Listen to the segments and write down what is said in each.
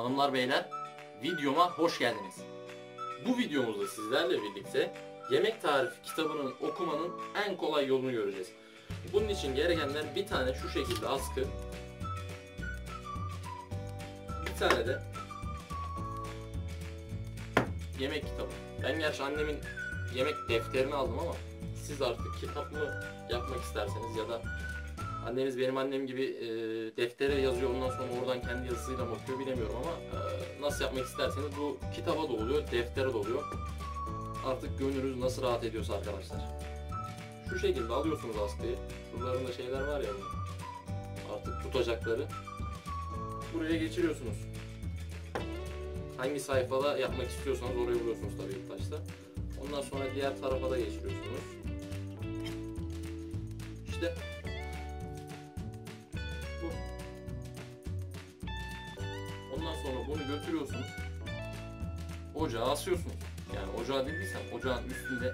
Hanımlar beyler videoma hoş geldiniz. Bu videomuzda sizlerle birlikte yemek tarifi kitabının okumanın en kolay yolunu göreceğiz. Bunun için gerekenler bir tane şu şekilde askı, bir tane de yemek kitabı. Ben gerçi annemin yemek defterini aldım ama siz artık kitap mı yapmak isterseniz ya da anneniz benim annem gibi e, deftere yazıyor ondan sonra oradan kendi yazısıyla mı okuyor bilemiyorum ama e, nasıl yapmak isterseniz bu kitaba da oluyor, deftere de oluyor. Artık gönlünüz nasıl rahat ediyorsa arkadaşlar. Şu şekilde alıyorsunuz askıyı. Şuralarında şeyler var ya artık tutacakları. Buraya geçiriyorsunuz. Hangi sayfada yapmak istiyorsanız oraya vuruyorsunuz tabii ilk başta. Ondan sonra diğer tarafa da geçiriyorsunuz. İşte Ondan sonra bunu götürüyorsunuz. Ocağa asıyorsunuz. Yani ocağa dediysem ocağın üstünde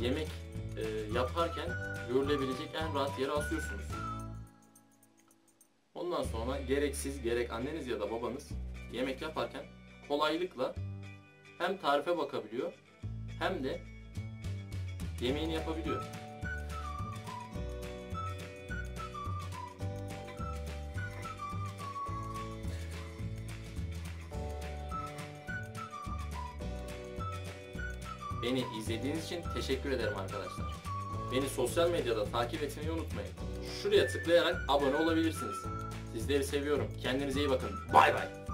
yemek e, yaparken görülebilecek en rahat yere asıyorsunuz. Ondan sonra gereksiz gerek anneniz ya da babanız yemek yaparken kolaylıkla hem tarife bakabiliyor hem de yemeğini yapabiliyor. Beni izlediğiniz için teşekkür ederim arkadaşlar. Beni sosyal medyada takip etmeyi unutmayın. Şuraya tıklayarak abone olabilirsiniz. Sizleri seviyorum. Kendinize iyi bakın. Bay bay.